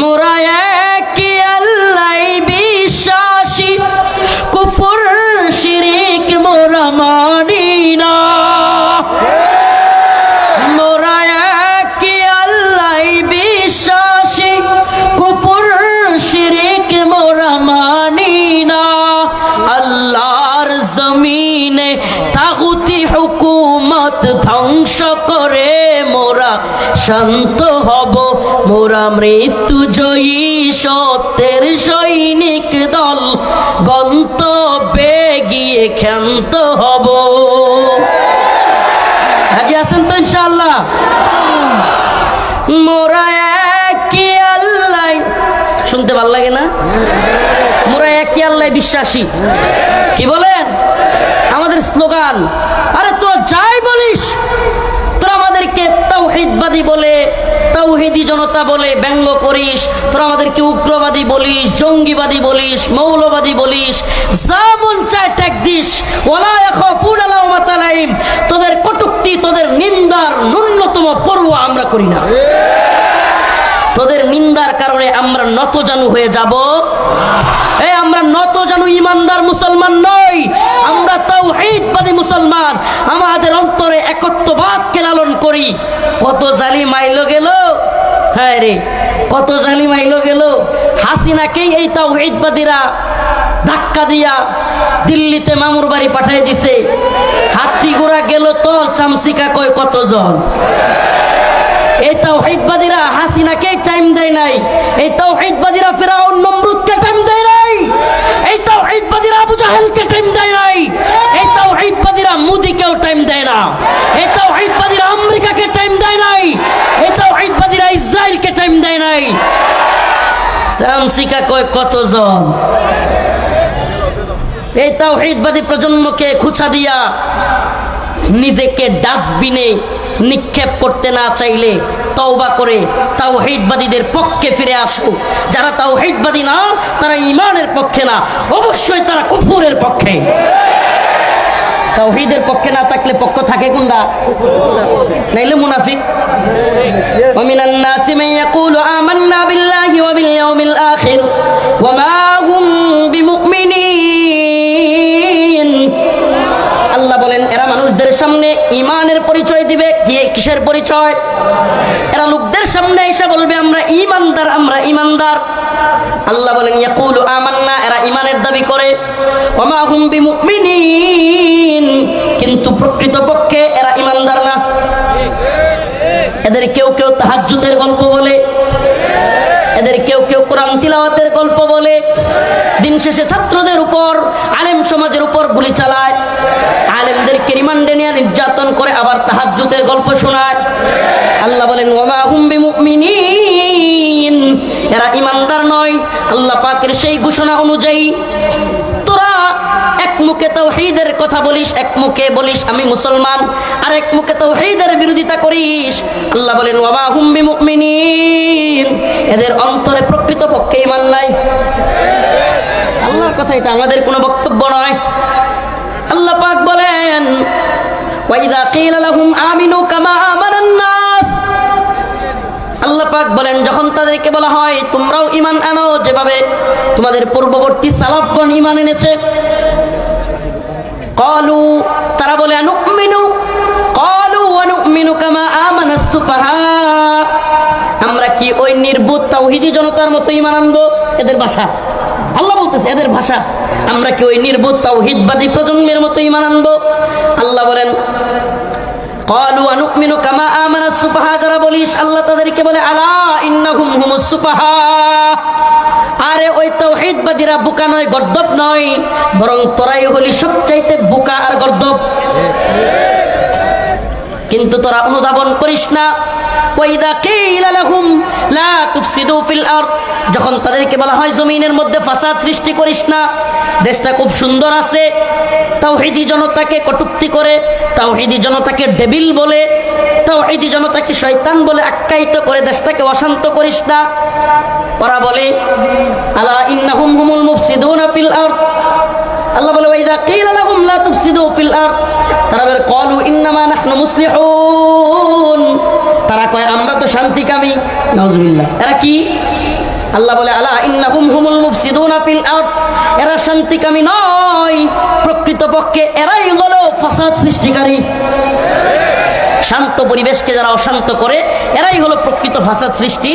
মোরা ধ্বংস করে, মোরা শান্ত হব। মোরা মৃত্যু জয়ী সত্যের সৈনিক দল, গন্তব্যে গিয়ে ক্ষান্ত হব। রাজি আছেন তো ইনশাআল্লাহ? মোরা একই আল্লাহ শুনতে ভালো লাগে না? মোরা একই আল্লাহ বিশ্বাসী। কি বলেন? আমাদের স্লোগান, আরে তোরা যাই আমাদেরকে তাওহিদবাদী বলে, তাওহিদি জনতা বলে, ব্যঙ্গ করিস, তোরা আমাদেরকে উগ্রবাদী বলিস, জঙ্গিবাদী বলিস, মৌলবাদী বলিস, যা মন চায় ত্যাগ দিস ওলা ইয়াখাফুন লাউমাত তোদের কটুক্তি, তোদের নিন্দার ন্যূনতম পড়ুয়া আমরা করি না। তোদের নিন্দার কারণে আমরা নত জানু হয়ে যাব। এ, আমরা নত জানু ইমানদার মুসলমান নই আমরা তাওহীদবাদী মুসলমান আমাদের অন্তরে একত্ববাদকে লালন করি কত জালি মাইলো গেল? হ্যাঁ রে, কত জালি মাইলো গেল? হাসিনাকেই এই তাওহীদবাদীরা ধাক্কা দিয়া দিল্লিতে মামুর বাড়ি পাঠাই দিছে। হাতি গোড়া গেল তো চামচিকা কয় কত জল এই তাওহীদবাদীরা হাসিনাকে টাইম দেয় নাই। এই তাওহীদবাদীরা ফেরাউন, নমরুদকে টাইম দেয় নাই। এই তাওহীদবাদীরা আবু জাহেলকে টাইম দেয় নাই এই তাওহীদবাদীরা মোদিকেও টাইম দেয় না এই তাওহীদবাদীরা আমেরিকাকে টাইম দেয় নাই এই তাওহীদবাদীরা ইসরায়েলকে টাইম দেয় নাই। সামসিকা কয় কতজন? এই তাও হিদবাদী প্রজন্মকে খুঁচা দিয়া নিজেকে ডাস্টবিনে নিক্ষেপ করতে না চাইলে তওবা করে তাও হেদবাদীদের পক্ষে ফিরে আসো। যারা তাও হেদবাদী না, তারা ইমানের পক্ষে না। অবশ্যই তারা কুফুরের পক্ষে। তাও তাওহিদের পক্ষে না থাকলে পক্ষ থাকে কোনটা? নাইলে মুনাফিক। অমিনান্না মানুষদের সামনে ইমানের পরিচয় দিবে? কিসের পরিচয়? এরা লোকদের সামনে এসে বলবে, আমরা ইমানদার আমরা ইমানদার আল্লাহ বলেন, ইয়াকুলু আমান্না। এরা ইমানের দাবি করে। ওমা হুম বিমুমিনিন। কিন্তু প্রকৃতপক্ষে এরা ইমানদার না। এদের কেউ কেউ তাহাজ্জুদের গল্প বলে। এদের কেউ কেউ কোরআন তিলাওয়াতের গল্প বলে। দিন শেষে ছাত্রদের উপর, আলেম সমাজের উপর গুলি চালায়। আলেমদেরকে রিমান্ডে নিয়ে নির্যাতন করে আবার তাহাজ্জুদের গল্প শোনায়। আল্লাহ বলেন, ওমা হুম বিমুমিনিন। এরা ইমানদার নয়। আল্লাহ পাকের সেই ঘোষণা অনুযায়ী এদের পক্ষে ইমান নাই। কথা, এটা আমাদের কোনো বক্তব্য আল্লাহ পাক বলেন বলেন, যখন তাদেরকে বলা হয়, তোমরাও আনো যেভাবে তোমাদের পূর্ববর্তী সালাফগণ এনেছে। কলু, তারা বলে কলু অনুমিনু কামা আমানাস আমরা কি ওই নির্বুত তাওহীদি জনতার মতো ইমান আনব? এদের ভাষা। আল্লাহ বলতেছে, এদের ভাষা, আমরা কি ওই নির্বুত তাওহীদবাদী প্রজন্মের মতো ইমান আনব? কলু আনুকমিনু কামা আমানা সুপাহা যারা বলিস আল্লাহ তাদেরকে বলে, আলা ইন্নাহুম হুমুস সুপাহা আরে ওই তৌহিদবাদীরা বোকা নয় গর্দব নয়, বরং তোরাই হলি সবচাইতে বোকা আর গর্দব কিন্তু তোরা অনুধাবন করিস না। ওইদা কিল লাহুম লা তুফসিদু ফিল আরদ, যখন তাদেরকে বলা হয়, জমিনের মধ্যে ফাসাদ সৃষ্টি করিস না, দেশটা খুব সুন্দর আছে, তাওহীদি জনতাকে কটূক্তি করে, তাওহীদি জনতাকে ডেবিল বলে, তাওহীদি জনতাকে শয়তান বলে আখ্যায়িত করে দেশটাকে অশান্ত করিস না। ওরা বলে, আলা ইন্নাহুম হুমুল মুফসিদুনা ফিল আরদ। আল্লাহ বলে, ওয়াইদা কিলা লাহুম লা তুফসিদু ফিল আরদ। তারা বলে, ক্বালু ইন্নামা নাহনু মুসলিহুন। শান্তিকামী। নজরুল্লাহ এরা কি? আল্লাহ বলে, আলা ইন্নাহুম হুমুল মুফসিদুনা ফিল আরদ। এরা শান্তিকামী নয়। প্রকৃতপক্ষে এরাই হলো ফাসাদ সৃষ্টিকারী। শান্ত পরিবেশকে যারা অশান্ত করে, এরাই হলো প্রকৃত ফাসাদ সৃষ্টি